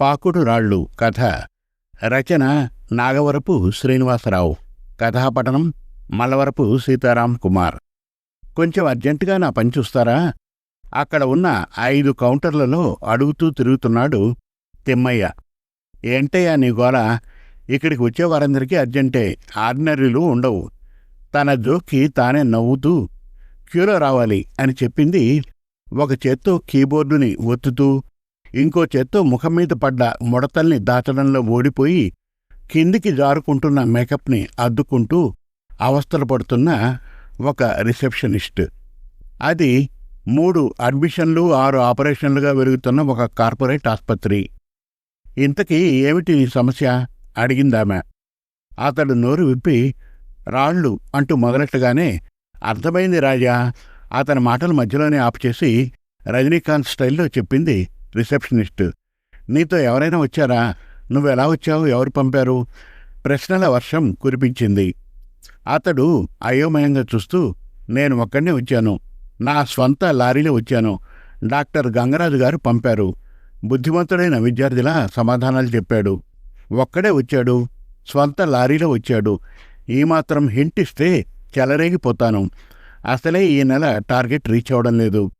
పాకుడు రాళ్ళు కథ. రచన నాగవరపు శ్రీనివాసరావు. కథాపఠనం మల్లవరపు సీతారాం కుమార్. కొంచెం అర్జెంటుగా నా పని చూస్తారా? అక్కడ ఉన్న ఐదు కౌంటర్లలో అడుగుతూ తిరుగుతున్నాడు తిమ్మయ్య. ఏంటయ్యా నీ గోల? ఇక్కడికి వచ్చే వారందరికీ అర్జెంటే. ఆర్డినరీలు ఉండవు. తన జోక్కి తానే నవ్వుతూ క్యూలో రావాలి అని చెప్పింది ఒక చేత్తో కీబోర్డుని ఒత్తుతూ ఇంకో చేత్తో ముఖం మీద పడ్డ ముడతల్ని దాచడంలో ఓడిపోయి కిందికి జారుకుంటున్న మేకప్ని అద్దుకుంటూ అవస్థలు పడుతున్న ఒక రిసెప్షనిస్ట్. అది మూడు అడ్మిషన్లు ఆరు ఆపరేషన్లుగా పెరుగుతున్న ఒక కార్పొరేట్ ఆసుపత్రి. ఇంతకీ ఏమిటి నీ సమస్య? అడిగిందామె. అతడు నోరు విప్పి రాళ్ళు అంటూ మొదలెట్టగానే అర్థమైంది రాజా అతని మాటల మధ్యలోనే ఆపుచేసి రజనీకాంత్ స్టైల్లో చెప్పింది రిసెప్షనిస్ట్. నీతో ఎవరైనా వచ్చారా? నువ్వెలా వచ్చావు? ఎవరు పంపారు? ప్రశ్నల వర్షం కురిపించింది. అతడు అయోమయంగా చూస్తూ నేను ఒక్కడే వచ్చాను. నా స్వంత లారీలో వచ్చాను. డాక్టర్ గంగరాజు గారు పంపారు. బుద్ధిమంతుడైన విద్యార్థిలా సమాధానాలు చెప్పాడు. ఒక్కడే వచ్చాడు. స్వంత లారీలో వచ్చాడు. ఈ మాత్రం హింట్ ఇస్తే చెలరేగిపోతాను. అసలే ఈ నెల టార్గెట్ రీచ్ అవ్వడం లేదు.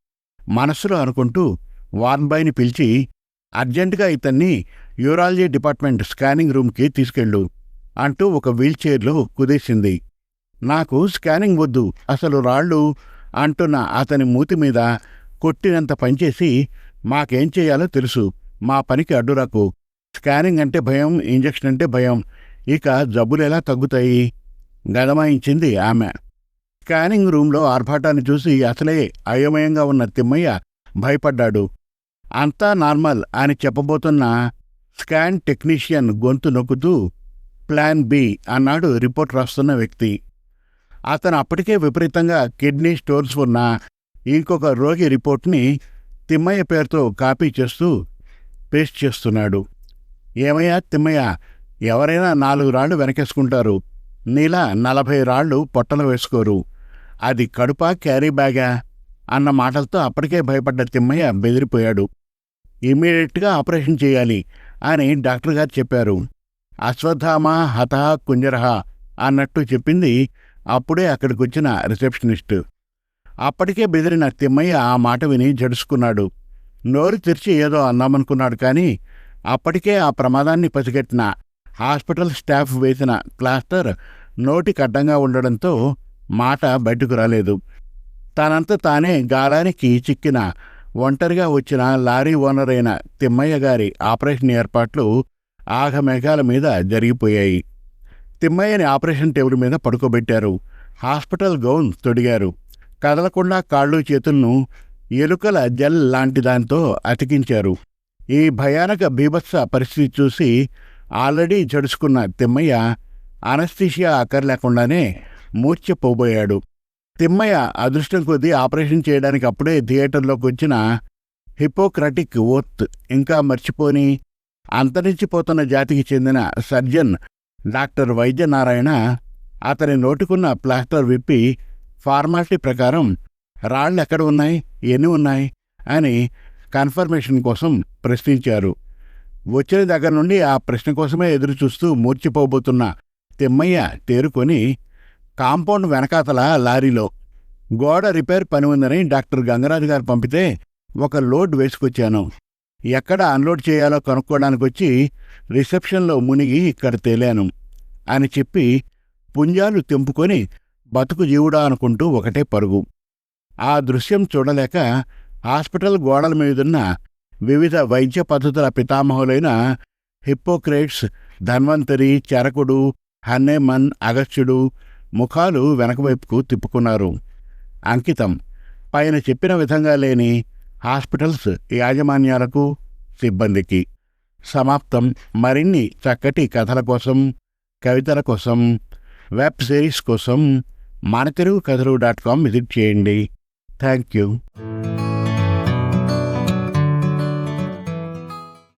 మనస్సులో అనుకుంటూ వార్న్బాయ్ని పిలిచి అర్జెంటుగా ఇతన్ని యూరాలజీ డిపార్ట్మెంట్ స్కానింగ్ రూమ్కి తీసుకెళ్ళు అంటూ ఒక వీల్చైర్లో కుదేసింది. నాకు స్కానింగ్ వద్దు అసలు రాళ్ళు అంటున్న అతని మూతి మీద కొట్టినంత పనిచేసి మాకేం చేయాలో తెలుసు మా పనికి అడ్డురాకు. స్కానింగ్ అంటే భయం ఇంజెక్షన్ అంటే భయం ఇక జబ్బులెలా తగ్గుతాయి? గదమాయించింది ఆమె. స్కానింగ్ రూంలో ఆర్భాటాన్ని చూసి అసలే అయోమయంగా ఉన్న తిమ్మయ్య భయపడ్డాడు. అంతా నార్మల్ అని చెప్పబోతున్న స్కాన్ టెక్నీషియన్ గొంతు నొక్కుతూ ప్లాన్ బి అన్నాడు రిపోర్ట్ రాస్తున్న వ్యక్తి. అతను అప్పటికే విపరీతంగా కిడ్నీ స్టోన్స్ ఉన్న ఇంకొక రోగి రిపోర్ట్ని తిమ్మయ్య పేరుతో కాపీ చేస్తూ పేస్ట్ చేస్తున్నాడు. ఏమయ్యా తిమ్మయ్య ఎవరైనా నాలుగు రాళ్ళు వెనకేసుకుంటారు. నీలా నలభై రాళ్ళు పొట్టలు వేసుకోరు. అది కడుపా క్యారీ బ్యాగా? అన్న మాటలతో అప్పటికే భయపడ్డ తిమ్మయ్య బెదిరిపోయాడు. ఇమ్మీడియట్గా ఆపరేషన్ చేయాలి అని డాక్టర్ గారు చెప్పారు. అశ్వత్థామ హత కుంజరహ అన్నట్టు చెప్పింది. అప్పుడే అక్కడికొచ్చిన రిసెప్షనిస్ట్. అప్పటికే బెదిరిన తిమ్మయ్య ఆ మాట విని జడుసుకున్నాడు. నోరు తెరిచి ఏదో అందామనుకున్నాడు కానీ అప్పటికే ఆ ప్రమాదాన్ని పసిగట్టిన హాస్పిటల్ స్టాఫ్ వేసిన ప్లాస్టర్ నోటికి అడ్డంగా ఉండడంతో మాట బయటకు రాలేదు. తనంత తానే గాలానికి చిక్కిన ఒంటరిగా వచ్చిన లారీ ఓనర్ అయిన తిమ్మయ్య గారి ఆపరేషన్ ఏర్పాట్లు ఆఘమేఘాల మీద జరిగిపోయాయి. తిమ్మయ్యని ఆపరేషన్ టేబుల్ మీద పడుకోబెట్టారు. హాస్పిటల్ గౌన్ తొడిగారు. కదలకుండా కాళ్ళు చేతులను ఎలుకల జెల్ లాంటి దాంతో అతికించారు. ఈ భయానక బీభత్స పరిస్థితి చూసి ఆల్రెడీ జడుచుకున్న తిమ్మయ్య అనస్థీషియా అక్కర్లేకుండానే మూర్చిపోబోయాడు తిమ్మయ్య అదృష్టం కొద్దీ ఆపరేషన్ చేయడానికి అప్పుడే థియేటర్లోకి వచ్చిన హిపోక్రటిక్ ఓత్ ఇంకా మర్చిపోని అంతరించిపోతున్న జాతికి చెందిన సర్జన్ డాక్టర్ వైద్యనారాయణ అతని నోటుకున్న ప్లాస్టర్ విప్పి ఫార్మాలిటీ ప్రకారం రాళ్ళు ఎక్కడ ఉన్నాయి? ఎన్ని ఉన్నాయి? అని కన్ఫర్మేషన్ కోసం ప్రశ్నించారు. వచ్చిన దగ్గర నుండి ఆ ప్రశ్న కోసమే ఎదురు చూస్తూ మూర్చిపోబోతున్న తిమ్మయ్య తేరుకొని కాంపౌండ్ వెనకాతల లారీలో గోడ రిపేర్ పని ఉందని డాక్టర్ గంగరాజు గారు పంపితే ఒక లోడ్ వేసుకొచ్చాను. ఎక్కడ అన్లోడ్ చేయాలో కనుక్కోవడానికి వచ్చి రిసెప్షన్లో మునిగి ఇక్కడ తేలాను. అని చెప్పి పుంజాలు తెంపుకొని బతుకు జీవుడా అనుకుంటూ ఒకటే పరుగు. ఆ దృశ్యం చూడలేక హాస్పిటల్ గోడల మీదున్న వివిధ వైద్య పద్ధతుల పితామహులైన హిప్పోక్రేట్స్ ధన్వంతరి చరకుడు హన్నేమన్ అగస్త్యుడు ముఖాలు వెనకవైపుకు తిప్పుకున్నారు. అంకితం. పైన చెప్పిన విధంగా లేని హాస్పిటల్స్ యాజమాన్యాలకు సిబ్బందికి. సమాప్తం. మరిన్ని చక్కటి కథల కోసం కవితల కోసం వెబ్ సిరీస్ కోసం Mana Telugu Kathalu dot com visit చేయండి. Thank you.